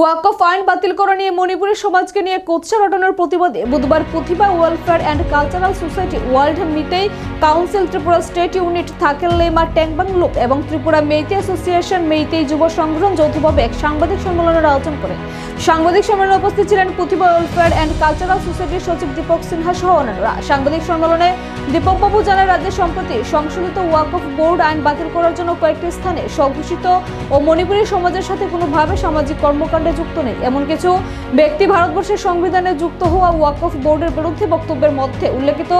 ওয়াকফ আইন বাতিল করা নিয়ে মণিপুরের সমাজকে নিয়ে কোচ্চা রটানোর প্রতিবাদে বুধবার Pratibha welfare and cultural society world Meitei council Tripura state unit Thakhel Leima Tangbang লোক এবং ত্রিপুরা মেইতে অ্যাসোসিয়েশন মেইতেই যুব সংগঠন যৌথভাবে এক সাংবাদিক সম্মেলনের আয়োজন করে। সাংবাদিক সম্মেলনে উপস্থিত ছিলেন প্রতিভা ওয়েলফেয়ার অ্যান্ড কালচারাল সোসাইটির সচিব দীপক সিনহা সহ অন্যান্যরা। সাংবাদিক সম্মেলনে দীপকবাবু জানায়, রাজ্যে সম্প্রতি সংশোধিত ওয়াকফ বোর্ড আইন বাতিল করার জন্য কয়েকটি স্থানে স্বঘোষিত ও মণিপুরী সমাজের সাথে কোনোভাবে সামাজিক কর্মকাণ্ডে যুক্ত নেই। এমন কিছু ব্যক্তি ভারতবর্ষের সংবিধানে যুক্ত হওয়া ওয়াকফ বোর্ডের বিরুদ্ধে বক্তব্যের মধ্যে উল্লেখিত।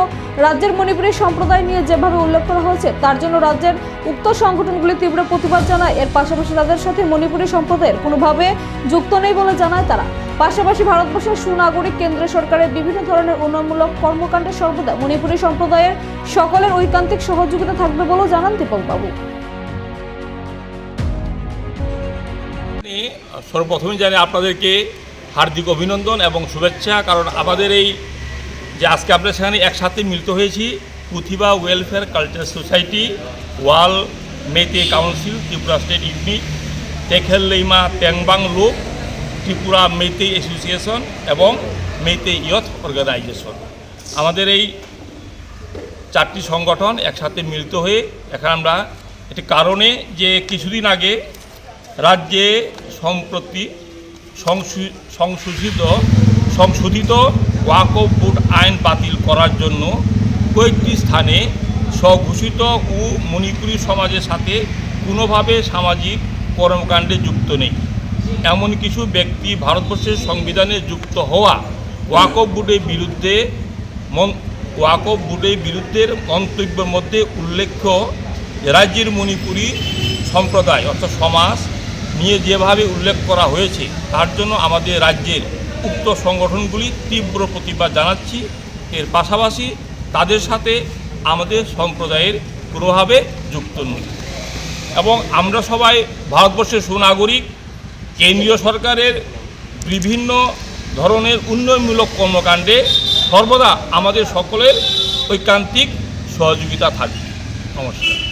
রাজ্যের মণিপুরী সম্প্রদায় নিয়ে যেভাবে উল্লেখ করা হয়েছে, তার জন্য রাজ্যের উক্ত সংগঠনগুলি তীব্র প্রতিবাদ জানায়। এর পাশাপাশি তাদের সাথে মণিপুরী সম্প্রদায়ের কোনোভাবে যুক্ত নেই বলে জানায় তারা। পাশাপাশি ভারতবর্ষের সুনাগরিক কেন্দ্র সরকারের বিভিন্ন ধরনের উন্নয়নমূলক কর্মকাণ্ডে সর্বদা মণিপুরী সম্প্রদায়ের সকলের ঐকান্তিক সহযোগিতা থাকবে বলেও জানান দীপক বাবু সর্বপ্রথমে জানি আপনাদেরকে হার্দিক অভিনন্দন এবং শুভেচ্ছা, কারণ আমাদের এই যে আজকে আমরা সেখানে একসাথে মিলিত হয়েছি Pratibha welfare culture society world Meitei council, Tripura state unit Thakhel Leima Tangbang লোক, ত্রিপুরা মেতে অ্যাসোসিয়েশন এবং মেতে ইয়থ অর্গানাইজেশন। আমাদের এই চারটি সংগঠন একসাথে মিলিত হয়ে, এখন আমরা একটি কারণে যে কিছুদিন আগে রাজ্যে সম্প্রতি সংশো- সংশোধিত সংশোধিত ওয়াকফ বোর্ড আইন বাতিল করার জন্য কয়েকটি স্থানে স্বঘোষিত ও মণিপুরী সমাজের সাথে কোনোভাবে সামাজিক কর্মকাণ্ডে যুক্ত নেই। এমন কিছু ব্যক্তি ভারতবর্ষের সংবিধানে যুক্ত হওয়া ওয়াকফ বোর্ডের বিরুদ্ধে ওয়াকফ বোর্ডের বিরুদ্ধের মন্তব্যের মধ্যে উল্লেখ্য রাজ্যের মণিপুরী সম্প্রদায় অর্থাৎ সমাজ নিয়ে যেভাবে উল্লেখ করা হয়েছে, তার জন্য আমাদের রাজ্যের উক্ত সংগঠনগুলি তীব্র প্রতিবাদ জানাচ্ছি। এর পাশাপাশি তাদের সাথে আমাদের সম্প্রদায়ের কোনোভাবে যুক্ত নই। এবং আমরা সবাই ভারতবর্ষের সুনাগরিক, কেন্দ্রীয় সরকারের বিভিন্ন ধরনের উন্নয়নমূলক কর্মকাণ্ডে সর্বদা আমাদের সকলের ঐকান্তিক সহযোগিতা থাকবে। নমস্কার।